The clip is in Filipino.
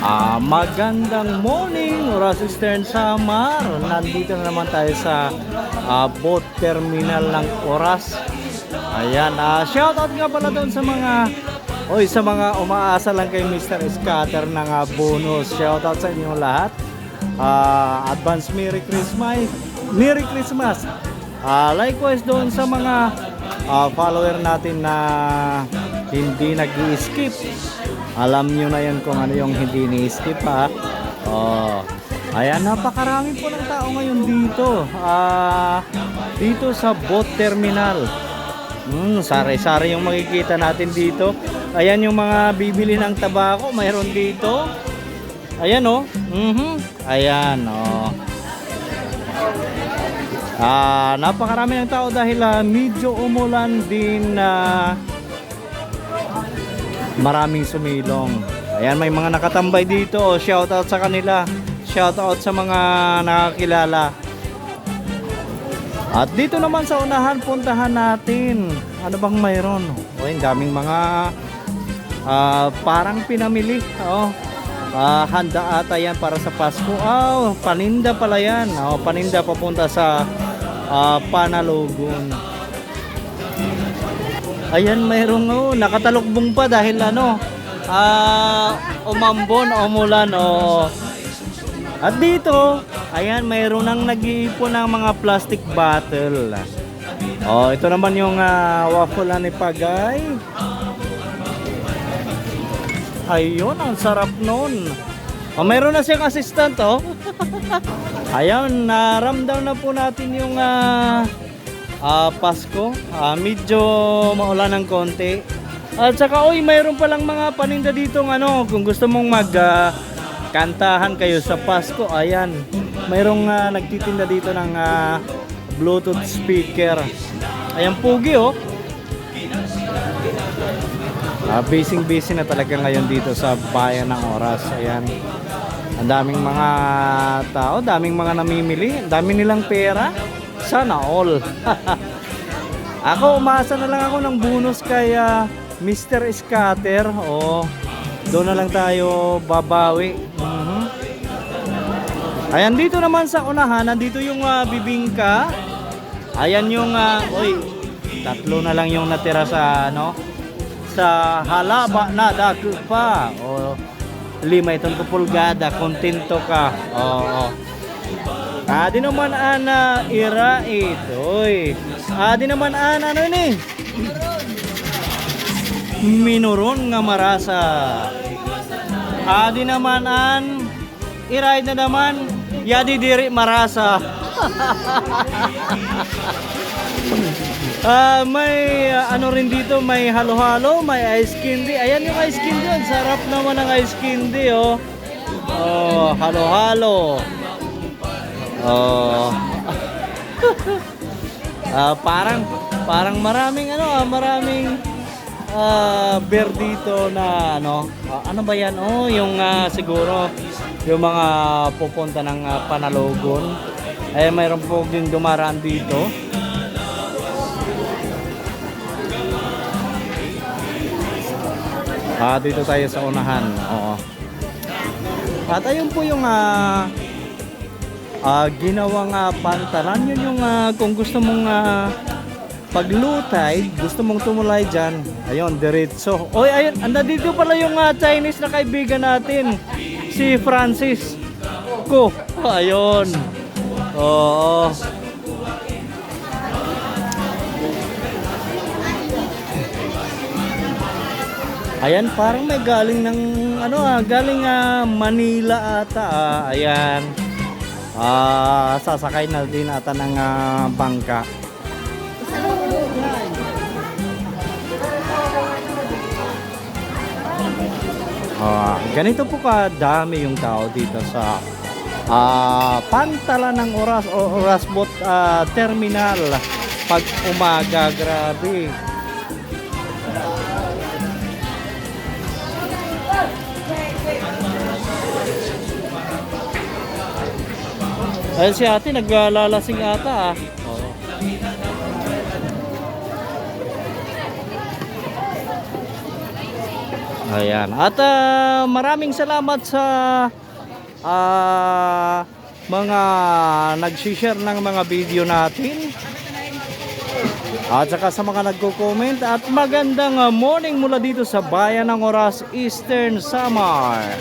Ah, magandang morning, Oras Eastern Samar. Nandito na naman tayo sa ah, boat terminal ng Oras. Ayan, ah, shoutout nga pala doon sa mga Oy, sa mga umaasa lang kay Mr. Scatter ng ah, bonus. Shoutout sa inyo lahat. Ah, advance Merry Christmas. Merry Christmas. Ah, likewise doon sa mga ah, follower natin na hindi nag-skip. Alam nyo na yan kung ano yung hindi ni-skip ha. Oh. Ayan, napakarami po ng tao ngayon dito. Ah, dito sa boat terminal. Hmm, sari-sari yung makikita natin dito. Ayan yung mga bibili ng tabako, mayroon dito. Ayan oh. Mhm. Ayan oh. Ah, napakarami ng tao dahil ah, medyo umulan din na maraming sumilong. Ayan, may mga nakatambay dito. Oh, shoutout sa kanila. Shoutout sa mga nakakilala. At dito naman sa unahan, puntahan natin. Ano bang mayroon? O, yung daming mga ah, parang pinamili. Oh. Ah, handa ata yan para sa Pasko. Oh, paninda pala yan. Oh, paninda papunta sa ah, Panalogon. Ayan, mayroong oh, nakatalukbong pa dahil ano, ah, umambon umulan o. At dito, ayan, mayroon nang nag-iipon ng mga plastic bottle. Oh, ito naman yung ah, waffle ni Pagay. Ayun, ang sarap nun. Oh, mayroon na siyang assistant, oh. Ayun, naramdam na po natin yung ah, ah, Pasko. Ah, medyo maulan ng konti. At saka, oy, mayroon palang mga paninda dito ano, kung gusto mong mag ah, kantahan kayo sa Pasko, ayan. Mayroong ah, nagtitinda dito ng ah, Bluetooth speaker. Ayan, pugi oh. Ah, busy busy na talaga ngayon dito sa bayan ng oras. Ayan. Ang daming mga tao, daming mga namimili, dami nilang pera. Sana all. ako, umasa na lang ako ng bonus kay ah, Mr. Scatter. O, doon na lang tayo babawi. Mhm. Ayan, dito naman sa unahan, nandito yung ah, bibingka. Ayan yung, ah, oy, tatlo na lang yung natira sa, ano, sa halaba na dako pa. O, lima itong pulgada, kontento ka. Oo. Adi naman ana ira itoy. Adi naman ana ano ini? Minuron nga marasa. Adi naman an iraid na naman yadi diri marasa. Ah, may ah, ano rin dito, may halo-halo, may ice candy. Ayan yung ice candy, ang sarap naman ng ice candy, oh. Oh, halo-halo. Oh. Ah, parang parang maraming ano, ah, maraming ah beer dito na ano. ah, ano ba 'yan? Oh, yung ah, siguro yung mga pupunta ng ah, Panalogon. Eh mayroon po din dumaraan dito. Ah, dito tayo sa unahan. Oo. At ayun po yung ah ah, ginawang ah, pantalan. Yun yung ah, kung gusto mong ah, paglutay, gusto mong tumulay dyan. Ayun, diretso. Oy, ayun, anda dito pala yung ah, Chinese na kaibigan natin. Si Francis. Ko. Ayun. Oo. Ayan, parang may galing ng ano ah, galing ah, Manila ata. ah. ayan. Ah, sasakay na din ata ng ah, bangka. Ah, ganito po kadami yung tao dito sa ah, Pantala ng Oras o Orasbot ah, Terminal pag umaga, grabe. Ayun si ate, naglalalasing ata ah. Oo. Ayan. At ah, maraming salamat sa ah, mga nag-share ng mga video natin. At saka sa mga nagko-comment at magandang ah, morning mula dito sa Bayan ng Oras, Eastern Samar.